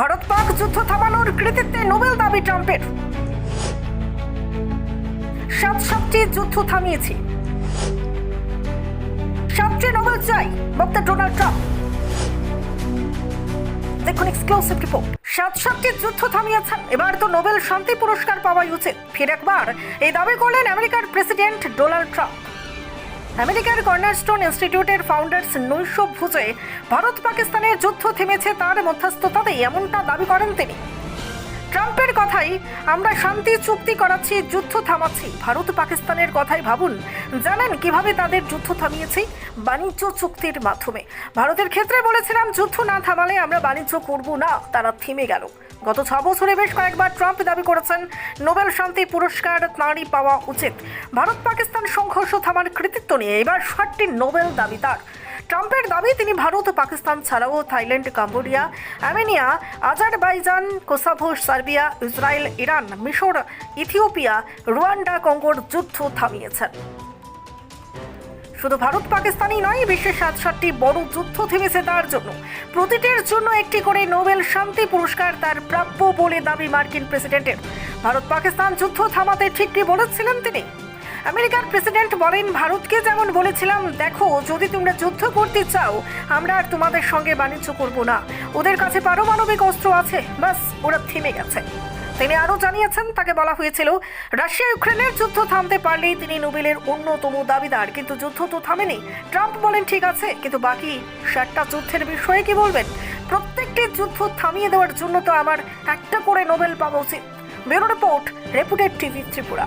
ভারত পাক যুদ্ধ থামানোর কৃতিত্বে নোবেল দাবি ট্রাম্পের। সাত সাতটি যুদ্ধ থামিয়েছি। সাতটি নোবেল চাই, বক্তা ডোনাল্ড ট্রাম্প। দেখুন এক্সক্লুসিভ রিপোর্ট। সাত সাতটি যুদ্ধ থামিয়েছেন, এবার তো নোবেল শান্তি পুরস্কার পাওয়াই উচিত। ফের একবার এই দাবি করলেন আমেরিকার প্রেসিডেন্ট ডোনাল্ড ট্রাম্প। আমেরিকার কর্নারস্টোন ইনস্টিটিউটের ফাউন্ডার্স নৈশ ভুজে ভারত পাকিস্তানের যুদ্ধ থেমেছে তার মধ্যস্থতাতেই, এমনটা দাবি করেন তিনি। ট্রাম্পের কথাই আমরা শান্তি চুক্তি করাচ্ছি, যুদ্ধ থামাচ্ছি। ভারত পাকিস্তানের কথাই ভাবুন। জানেন কীভাবে তাদের যুদ্ধ থামিয়েছি? বাণিজ্য চুক্তির মাধ্যমে। ভারতের ক্ষেত্রে বলেছিলাম, যুদ্ধ না থামালে আমরা বাণিজ্য করব না, তারা থেমে গেল। গত ছ বছরে বেশ কয়েকবার ট্রাম্প দাবি করেছেন, নোবেল শান্তি পুরস্কার তাঁরই পাওয়া উচিত। ভারত পাকিস্তান সংঘর্ষ থামার কৃতিত্ব নিয়ে এবার ষাটটি নোবেল দাবি তার। ট্রাম্পের দাবি, তিনি ভারত ও পাকিস্তান ছাড়াও Thailand, Cambodia, Armenia, Azerbaijan Kosovo Serbia, Israel, Iran, মিশর, ইথিওপিয়া, রুয়ান্ডা, কঙ্গোর যুদ্ধ থামিয়েছেন। শুধু ভারত, পাকিস্তানই নয় বিশ্বের সাত সাতটি বড় যুদ্ধ থেমেছে তার জন্য। প্রতিটির জন্য একটি করে নোবেল শান্তি পুরস্কার তার প্রাপ্য বলে দাবি মার্কিন প্রেসিডেন্টের। ভারত পাকিস্তান যুদ্ধ থামাতে ঠিক কি বলেছিলেন তিনি? আমেরিকার প্রেসিডেন্ট বলেন, ভারতকে যেমন বলেছিলাম, দেখো, যদি তোমরা যুদ্ধ করতে চাও, আমরা আর তোমাদের সঙ্গে বাণিজ্য করব না। ওদের কাছে পারমাণবিক অস্ত্র আছে, বাস, ওরা থেমে গেছে। তিনি আরও জানিয়েছেন, তাকে বলা হয়েছিল, রাশিয়া, ইউক্রেনের যুদ্ধ থামতে পারলেই তিনি নোবেলের অন্যতম দাবিদার, কিন্তু যুদ্ধ তো থামেনি। ট্রাম্প বলেন, ঠিক আছে, কিন্তু বাকি ষাটটা যুদ্ধের বিষয়ে কি বলবেন? প্রত্যেকটি যুদ্ধ থামিয়ে দেওয়ার জন্য তো আমার একটা করে নোবেল পাওয়া উচিত। Bureau report, reputed TV Tripura.